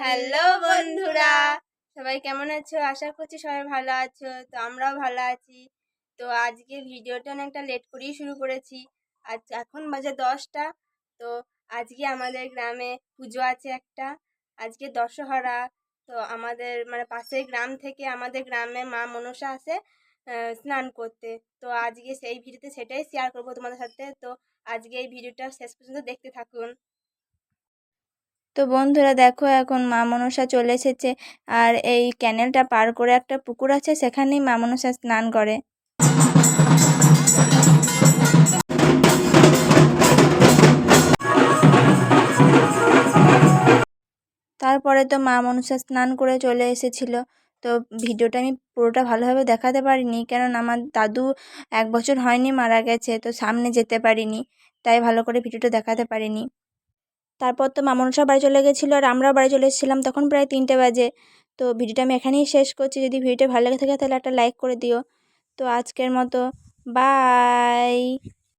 Hello বন্ধুরা, সবাই কেমন আছো? আশা করছি সবাই ভালো আছো, তো আমরাও ভালো আছি। তো আজকে ভিডিওটা অনেকটা লেট করেই শুরু করেছি। আজ এখন বাজে দশটা, তো আজকে আমাদের গ্রামে পুজো আছে একটা। আজকে দশহরা, তো আমাদের মানে পাশের গ্রাম থেকে আমাদের গ্রামে মা মনসা আসে স্নান করতে। তো আজকে সেই ভিডিওতে সেটাই শেয়ার করব তোমাদের সাথে। তো আজকে এই ভিডিওটা শেষ পর্যন্ত দেখতে থাকুন। তো বন্ধুরা দেখো এখন মা মনসা চলে এসেছে আর এই ক্যানেলটা পার করে একটা পুকুর আছে, সেখানেই মা মনসা স্নান করে। তারপরে তো মা মনসা স্নান করে চলে এসেছিল। তো ভিডিওটা আমি পুরোটা ভালোভাবে দেখাতে পারিনি কারণ আমার দাদু এক বছর হয়নি মারা গেছে, তো সামনে যেতে পারিনি, তাই ভালো করে ভিডিওটা দেখাতে পারিনি। তারপর তো মামনসা বাড়ি চলে গেছিল আর আমরাও বাড়ি চলে এসেছিলাম, তখন প্রায় তিনটে বাজে। তো ভিডিওটা আমি এখানেই শেষ করছি, যদি ভিডিওটা ভালো লেগে থাকে তাহলে একটা লাইক করে দিও। তো আজকের মতো, বাই।